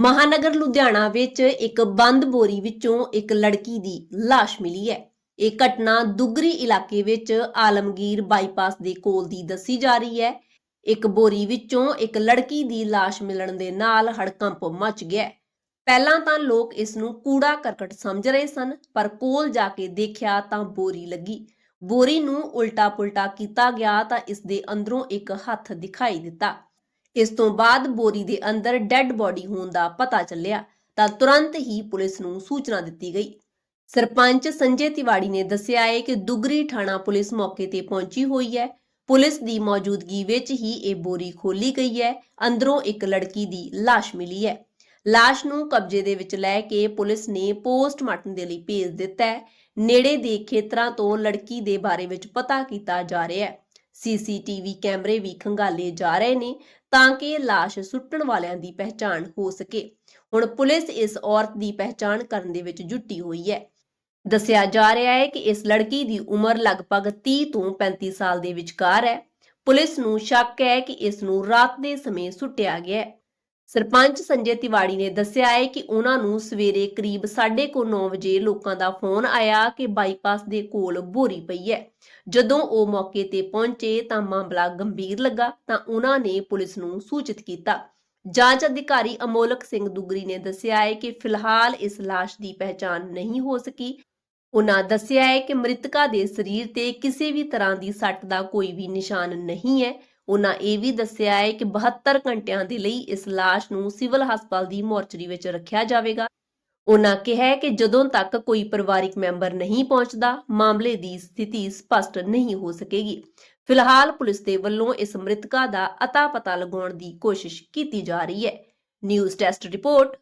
ਮਹਾਨਗਰ ਲੁਧਿਆਣਾ ਵਿੱਚ ਇੱਕ ਬੰਦ ਬੋਰੀ ਵਿੱਚੋਂ ਇੱਕ ਲੜਕੀ ਦੀ ਲਾਸ਼ ਮਿਲੀ ਹੈ। ਇਹ ਘਟਨਾ ਦੁਗਰੀ ਇਲਾਕੇ ਵਿੱਚ ਆਲਮਗੀਰ ਬਾਈਪਾਸ ਦੇ ਕੋਲ ਦੀ ਦੱਸੀ ਜਾ ਰਹੀ ਹੈ। ਇੱਕ ਬੋਰੀ ਵਿੱਚੋਂ ਇੱਕ ਲੜਕੀ ਦੀ ਲਾਸ਼ ਮਿਲਣ ਦੇ ਨਾਲ ਹੜਕੰਪ ਮਚ ਗਿਆ ਪਹਿਲਾਂ ਤਾਂ ਲੋਕ ਇਸ ਨੂੰ ਕੂੜਾ ਕਰਕਟ ਸਮਝ ਰਹੇ ਸਨ, ਪਰ ਕੋਲ ਜਾ ਕੇ ਦੇਖਿਆ ਤਾਂ ਬੋਰੀ ਲੱਗੀ। ਬੋਰੀ ਨੂੰ ਉਲਟਾ ਪੁਲਟਾ ਕੀਤਾ ਗਿਆ ਤਾਂ ਇਸ ਦੇ ਅੰਦਰੋਂ ਇੱਕ ਹੱਥ ਦਿਖਾਈ ਦਿੱਤਾ। ਇਸ ਤੋਂ ਬਾਅਦ ਬੋਰੀ ਦੇ ਅੰਦਰ ਡੈੱਡ ਬੋਡੀ ਹੋਣ ਦਾ ਪਤਾ ਚੱਲਿਆ ਤਾਂ ਤੁਰੰਤ ਹੀ ਪੁਲਿਸ ਨੂੰ ਸੂਚਨਾ ਦਿੱਤੀ ਗਈ। ਸਰਪੰਚ ਸੰਜੇ ਤਿਵਾੜੀ ਨੇ ਦੱਸਿਆ ਹੈ ਕਿ ਦੁਗਰੀ ਥਾਣਾ ਪੁਲਿਸ ਮੌਕੇ ਤੇ ਪਹੁੰਚੀ ਹੋਈ ਹੈ। ਪੁਲਿਸ ਦੀ ਮੌਜੂਦਗੀ ਵਿੱਚ ਹੀ ਇਹ ਬੋਰੀ ਖੋਲੀ ਗਈ ਹੈ। ਅੰਦਰੋਂ ਇੱਕ ਲੜਕੀ ਦੀ ਲਾਸ਼ ਮਿਲੀ ਹੈ। ਲਾਸ਼ ਨੂੰ ਕਬਜ਼ੇ ਦੇ ਵਿੱਚ ਲੈ ਕੇ ਪੁਲਿਸ ਨੇ ਪੋਸਟਮਾਰਟਮ ਦੇ ਲਈ ਭੇਜ ਦਿੱਤਾ ਹੈ। ਨੇੜੇ ਦੇ ਖੇਤਰਾਂ ਤੋਂ ਲੜਕੀ ਦੇ ਬਾਰੇ ਵਿੱਚ ਪਤਾ ਕੀਤਾ ਜਾ ਰਿਹਾ ਹੈ। ਸੀਸੀਟੀਵੀ ਕੈਮਰੇ ਵੀ ਖੰਗਾਲੇ ਜਾ ਰਹੇ ਨੇ ਤਾਂ ਕਿ ਲਾਸ਼ ਸੁੱਟਣ ਵਾਲਿਆਂ ਦੀ ਪਹਿਚਾਣ ਹੋ ਸਕੇ। ਹੁਣ ਪੁਲਿਸ ਇਸ ਔਰਤ ਦੀ ਪਹਿਚਾਣ ਕਰਨ ਦੇ ਵਿੱਚ ਜੁਟੀ ਹੋਈ ਹੈ। ਦੱਸਿਆ ਜਾ ਰਿਹਾ ਹੈ ਕਿ ਇਸ ਲੜਕੀ ਦੀ ਉਮਰ ਲਗਭਗ 30 ਤੋਂ 35 ਸਾਲ ਦੇ ਵਿਚਕਾਰ ਹੈ। ਪੁਲਿਸ ਨੂੰ ਸ਼ੱਕ ਹੈ ਕਿ ਇਸ ਨੂੰ ਰਾਤ ਦੇ ਸਮੇਂ ਸੁੱਟਿਆ ਗਿਆ ਹੈ। ਸਰਪੰਚ ਸੰਜੇ ਤਿਵਾੜੀ ਨੇ ਦੱਸਿਆ ਹੈ ਕਿ ਉਹਨਾਂ ਨੂੰ ਸਵੇਰੇ ਕਰੀਬ 9:30 ਵਜੇ ਲੋਕਾਂ ਦਾ ਫੋਨ ਆਇਆ ਕਿ ਬਾਈਪਾਸ ਦੇ ਕੋਲ ਬੋਰੀ ਪਈ ਹੈ। ਜਦੋਂ ਉਹ ਮੌਕੇ ਤੇ ਪਹੁੰਚੇ ਤਾਂ ਮਾਮਲਾ ਗੰਭੀਰ ਲੱਗਾ ਤਾਂ ਉਹਨਾਂ ਨੇ ਪੁਲਿਸ ਨੂੰ ਸੂਚਿਤ ਕੀਤਾ। ਜਾਂਚ ਅਧਿਕਾਰੀ ਅਮੋਲਕ ਸਿੰਘ ਦੁਗਰੀ ਨੇ ਦੱਸਿਆ ਹੈ ਕਿ ਫਿਲਹਾਲ ਇਸ ਲਾਸ਼ ਦੀ ਪਹਿਚਾਣ ਨਹੀਂ ਹੋ ਸਕੀ। ਉਹਨਾਂ ਦੱਸਿਆ ਹੈ ਕਿ ਮ੍ਰਿਤਕਾ ਦੇ ਸਰੀਰ ਤੇ ਕਿਸੇ ਵੀ ਤਰ੍ਹਾਂ ਦੀ ਸੱਟ ਦਾ ਕੋਈ ਵੀ ਨਿਸ਼ਾਨ ਨਹੀਂ ਹੈ। ਉਹਨਾਂ ਇਹ ਵੀ ਦੱਸਿਆ ਹੈ ਕਿ 72 ਘੰਟਿਆਂ ਦੇ ਲਈ ਇਸ ਲਾਸ਼ ਨੂੰ ਸਿਵਲ ਹਸਪਤਾਲ ਦੀ ਮੋਰਚਰੀ ਵਿੱਚ ਰੱਖਿਆ ਜਾਵੇਗਾ। ਉਹਨਾਂ ਕਿਹਾ ਕਿ ਜਦੋਂ ਤੱਕ ਕੋਈ ਪਰਿਵਾਰਿਕ ਮੈਂਬਰ ਨਹੀਂ ਪਹੁੰਚਦਾ, ਮਾਮਲੇ ਦੀ ਸਥਿਤੀ ਸਪਸ਼ਟ ਨਹੀਂ ਹੋ ਸਕੇਗੀ। ਫਿਲਹਾਲ ਪੁਲਿਸ ਦੇ ਵੱਲੋਂ ਇਸ ਮ੍ਰਿਤਕਾ ਦਾ ਅਤਾ ਪਤਾ ਲਗਾਉਣ ਦੀ ਕੋਸ਼ਿਸ਼ ਕੀਤੀ ਜਾ ਰਹੀ ਹੈ। News test report